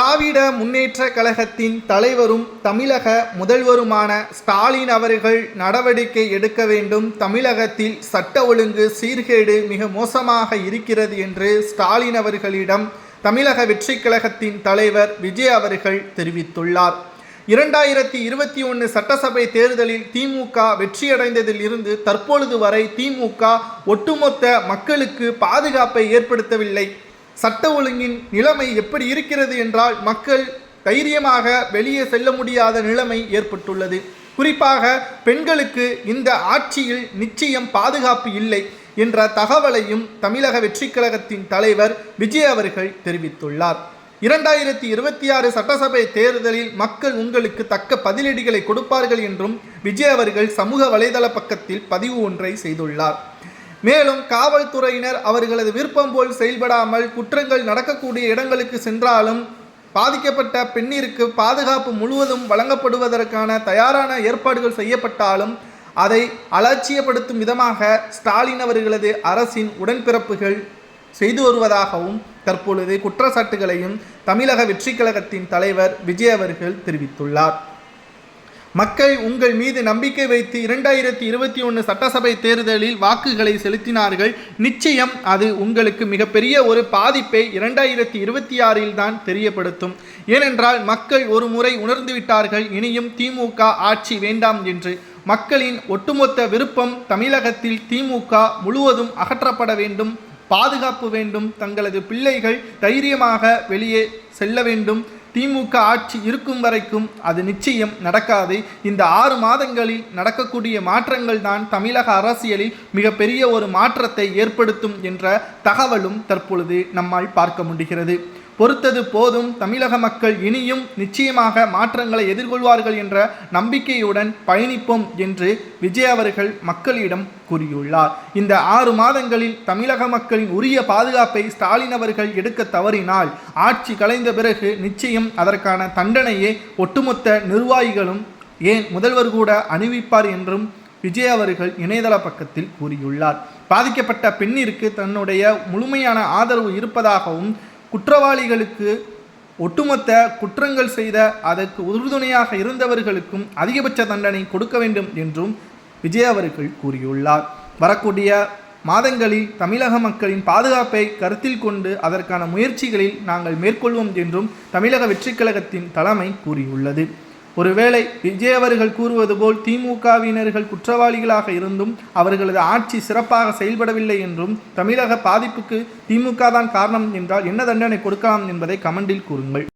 திராவிட முன்னேற்ற கழகத்தின் தலைவரும் தமிழக முதல்வருமான ஸ்டாலின் அவர்கள் நடவடிக்கை எடுக்க வேண்டும். தமிழகத்தில் சட்ட ஒழுங்கு சீர்கேடு மிக மோசமாக இருக்கிறது என்று ஸ்டாலின் அவர்களிடம் தமிழக வெற்றி கழகத்தின் தலைவர் விஜய் அவர்கள் தெரிவித்துள்ளார். இரண்டாயிரத்தி இருபத்தி ஒன்று சட்டசபை தேர்தலில் திமுக வெற்றியடைந்ததில் இருந்து தற்பொழுது வரை திமுக ஒட்டுமொத்த மக்களுக்கு பாதுகாப்பை ஏற்படுத்தவில்லை. சட்ட ஒழுங்கின் நிலைமை எப்படி இருக்கிறது என்றால் மக்கள் தைரியமாக வெளியே செல்ல முடியாத நிலைமை ஏற்பட்டுள்ளது. குறிப்பாக பெண்களுக்கு இந்த ஆட்சியில் நிச்சயம் பாதுகாப்பு இல்லை என்ற தகவலையும் தமிழக வெற்றிக் கழகத்தின் தலைவர் விஜய் அவர்கள் தெரிவித்துள்ளார். இரண்டாயிரத்தி இருபத்தி ஆறு சட்டசபை தேர்தலில் மக்கள் உங்களுக்கு தக்க பதிலடிகளை கொடுப்பார்கள் என்றும் விஜய் அவர்கள் சமூக வலைதள பக்கத்தில் பதிவு ஒன்றை செய்துள்ளார். மேலும் காவல்துறையினர் அவர்களது விருப்பம் போல் செயல்படாமல் குற்றங்கள் நடக்கக்கூடிய இடங்களுக்கு சென்றாலும் பாதிக்கப்பட்ட பெண்ணிற்கு பாதுகாப்பு முழுவதும் வழங்கப்படுவதற்கான தயாரான ஏற்பாடுகள் செய்யப்பட்டாலும் அதை அலட்சியப்படுத்தும் விதமாக ஸ்டாலின் அவர்களது அரசின் உடன்பிறப்புகள் செய்து வருவதாகவும் தற்பொழுது குற்றச்சாட்டுகளையும் தமிழக வெற்றி கழகத்தின் தலைவர் விஜய் அவர்கள் தெரிவித்துள்ளார். மக்கள் உங்கள் மீது நம்பிக்கை வைத்து இரண்டாயிரத்தி இருபத்தி ஒன்று சட்டசபை தேர்தலில் வாக்குகளை செலுத்தினார்கள். நிச்சயம் அது உங்களுக்கு மிகப்பெரிய ஒரு பாதிப்பை இரண்டாயிரத்தி இருபத்தி ஆறில் தான் தெரியப்படுத்தும். ஏனென்றால் மக்கள் ஒரு முறை உணர்ந்துவிட்டார்கள் இனியும் திமுக ஆட்சி வேண்டாம் என்று. மக்களின் ஒட்டுமொத்த விருப்பம் தமிழகத்தில் திமுக முழுவதும் அகற்றப்பட வேண்டும் பாதுகாப்பு வேண்டும் தங்களது பிள்ளைகள் தைரியமாக வெளியே செல்ல வேண்டும். திமுக ஆட்சி இருக்கும் வரைக்கும் அது நிச்சயம் நடக்காது. இந்த ஆறு மாதங்களில் நடக்கக்கூடிய மாற்றங்கள் தான் தமிழக அரசியலில் மிகப்பெரிய ஒரு மாற்றத்தை ஏற்படுத்தும் என்ற தகவலும் தற்பொழுது நம்மால் பார்க்க முடிகிறது. பொறுத்தது போதும் தமிழக மக்கள் இனியும் நிச்சயமாக மாற்றங்களை எதிர்கொள்வார்கள் என்ற நம்பிக்கையுடன் பயணிப்போம் என்று விஜய் அவர்கள் மக்களிடம் கூறியுள்ளார். இந்த ஆறு மாதங்களில் தமிழக மக்களின் உரிய பாதுகாப்பை ஸ்டாலின் அவர்கள் எடுக்க தவறினால் ஆட்சி கலைந்த பிறகு நிச்சயம் அதற்கான தண்டனையை ஒட்டுமொத்த நிர்வாகிகளும் ஏன் முதல்வர் கூட அணிவிப்பார் என்றும் விஜய் அவர்கள் இணையதள பக்கத்தில் கூறியுள்ளார். பாதிக்கப்பட்ட பெண்ணிற்கு தன்னுடைய முழுமையான ஆதரவு இருப்பதாகவும் குற்றவாளிகளுக்கு ஒட்டுமொத்த குற்றங்கள் செய்த அதற்கு உறுதுணையாக இருந்தவர்களுக்கும் அதிகபட்ச தண்டனை கொடுக்க வேண்டும் என்றும் விஜய் அவர்கள் கூறியுள்ளார். வரக்கூடிய மாதங்களில் தமிழக மக்களின் பாதுகாப்பை கருத்தில் கொண்டு அதற்கான முயற்சிகளில் நாங்கள் மேற்கொள்வோம் என்றும் தமிழக வெற்றிக் கழகத்தின் தலைமை கூறியுள்ளது. ஒருவேளை விஜய் அவர்கள் கூறுவது போல் திமுகவினர்கள் குற்றவாளிகளாக இருந்தும் அவர்களது ஆட்சி சிறப்பாக செயல்படவில்லை என்றும் தமிழக பாதிப்புக்கு திமுக தான் காரணம் என்றால் என்ன தண்டனை கொடுக்கலாம் என்பதை கமெண்டில் கூறுங்கள்.